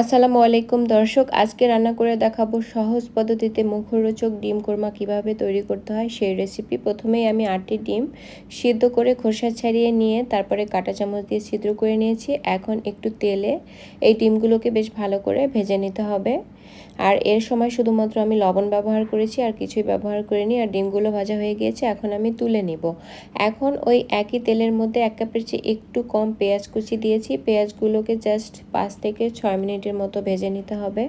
আসসালামু আলাইকুম, দর্শক। আজকে রান্না করে দেখাবো সহজ পদ্ধতিতে মুখরোচক ডিম কোরমা কীভাবে তৈরি করতে হয় সেই রেসিপি প্রথমেই আমি আটটি ডিম সিদ্ধ করে খোসা ছাড়িয়ে নিয়ে তারপরে কাঁটা চামচ দিয়ে ছিদ্র করে নিয়েছি। এখন একটু তেলে এই ডিমগুলোকে বেশ ভালো করে ভেজে নিতে হবে। আর এর সময় শুধুমাত্র আমি লবণ ব্যবহার করেছি, আর কিছুই ব্যবহার করিনি, আর ডিমগুলো ভাজা হয়ে গিয়েছে, এখন আমি তুলে নিব। এখন ওই একই তেলের মধ্যে এক কাপের চেয়ে একটু কম পেঁয়াজ কুচি দিয়েছি। পেঁয়াজগুলোকে জাস্ট পাঁচ থেকে ছয় মিনিটের মতো ভেজে নিতে হবে।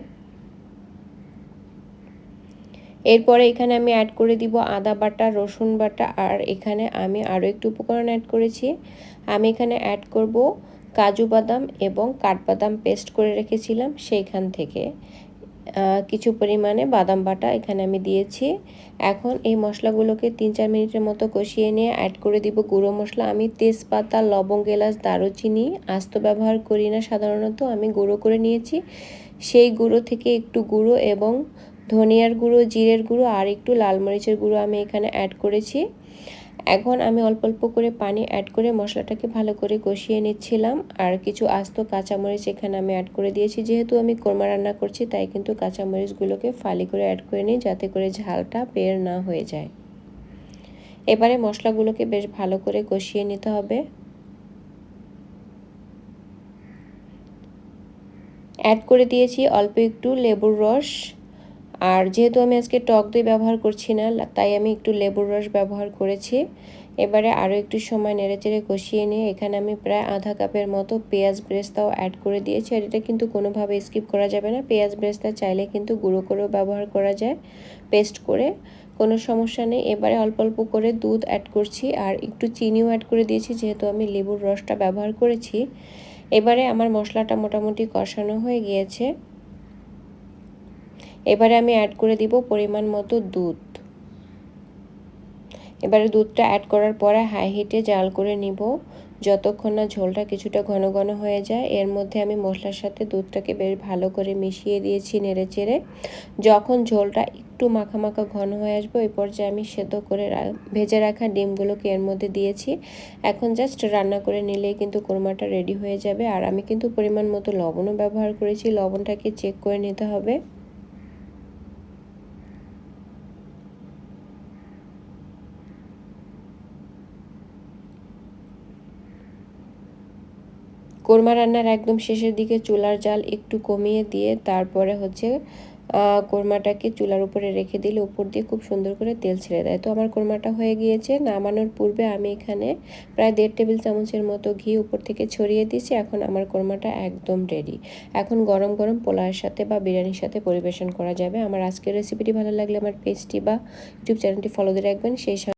এরপরে এখানে আমি অ্যাড করে দিব আদা বাটা, রসুন বাটা, আর এখানে আমি আরও একটু উপকরণ অ্যাড করেছি। আমি এখানে অ্যাড করব কাজু বাদাম এবং কাঠবাদাম পেস্ট করে রেখেছিলাম সেইখান থেকে। কিছু পরিমাণে বাদাম বাটা এখানে আমি দিয়েছি। এখন এই মশলাগুলোকে তিন চার মিনিটের মতো কষিয়ে নিয়ে অ্যাড করে দিব গুঁড়ো মশলা। আমি তেজপাতা, লবঙ্গ, এলাচ, দারুচিনি আস্ত ব্যবহার করি না সাধারণত, আমি গুঁড়ো করে নিয়েছি। সেই গুঁড়ো থেকে একটু গুঁড়ো এবং ধনিয়ার গুঁড়ো, জিরের গুঁড়ো আর একটু লাল মরিচের গুঁড়ো আমি এখানে অ্যাড করেছি। এখন আমি অল্প অল্প করে পানি অ্যাড করে মশলাটাকে ভালো করে কষিয়ে নিচ্ছিলাম। আর কিছু আস্ত কাঁচামরিচ এখানে আমি অ্যাড করে দিয়েছি। যেহেতু আমি কোরমা রান্না করছি, তাই কিন্তু কাঁচামরিচগুলোকে ফালি করে অ্যাড করে নিই যাতে করে ঝালটা বের না হয়ে যায়। এবারে মশলাগুলোকে বেশ ভালো করে কষিয়ে নিতে হবে। অ্যাড করে দিয়েছি অল্প একটু লেবুর রস। আর যেহেতু আমি আজকে টক দই ব্যবহার করছি না তাই আমি একটু লেবুর রস ব্যবহার করেছি। এবারে আরও একটু সময় নেড়েচেড়ে কষিয়ে নিয়ে এখানে আমি প্রায় আধা কাপের মতো পেঁয়াজ ব্রেস্তাও অ্যাড করে দিয়েছি। আর এটা কিন্তু কোনোভাবে স্কিপ করা যাবে না। পেঁয়াজ ব্রেস্তা চাইলে কিন্তু গুঁড়ো করেও ব্যবহার করা যায় পেস্ট করে, কোনো সমস্যা নেই। এবারে অল্প অল্প করে দুধ অ্যাড করছি আর একটু চিনিও অ্যাড করে দিয়েছি, যেহেতু আমি লেবুর রসটা ব্যবহার করেছি। এবারে আমার মশলাটা মোটামুটি কষানো হয়ে গিয়েছে। এবারে আমি অ্যাড করে দিব পরিমাণ মতো দুধ। এবারে দুধটা অ্যাড করার পরে হাই হিটে জাল করে নিব। যতক্ষণ না ঝোলটা কিছুটা ঘন ঘন হয়ে যায়, এর মধ্যে আমি মশলার সাথে দুধটাকে বেশ ভালো করে মিশিয়ে দিয়েছি নেড়ে চেড়ে। যখন ঝোলটা একটু মাখা মাখা ঘন হয়ে আসবে, ওই পর্যায়ে আমি সেদ্ধ করে ভেজে রাখা ডিমগুলোকে এর মধ্যে দিয়েছি। এখন জাস্ট রান্না করে নিলেই কিন্তু কোরমাটা রেডি হয়ে যাবে। আর আমি কিন্তু পরিমাণ মতো লবণও ব্যবহার করেছি। লবণটাকে চেক করে নিতে হবে। কোরমা রান্নার একদম শেষের দিকে চুলার জাল একটু কমিয়ে দিয়ে তারপরে হচ্ছে কোরমাটাকে চুলার উপরে রেখে দিলে উপর দিয়ে খুব সুন্দর করে তেল ছেড়ে দেয়। তো আমার কোরমাটা হয়ে গিয়েছে, নামানোর পূর্বে আমি এখানে প্রায় দেড় টেবিল চামচের মতো ঘি উপর থেকে ছড়িয়ে দিয়েছি, এখন আমার কোরমাটা একদম রেডি এখন গরম গরম পোলাওয়ের সাথে বা বিরিয়ানির সাথে পরিবেশন করা যাবে। আমার আজকের রেসিপিটি ভালো লাগলে আমার পেজটি বা ইউটিউব চ্যানেলটি ফলো দিয়ে রাখবেন। সেই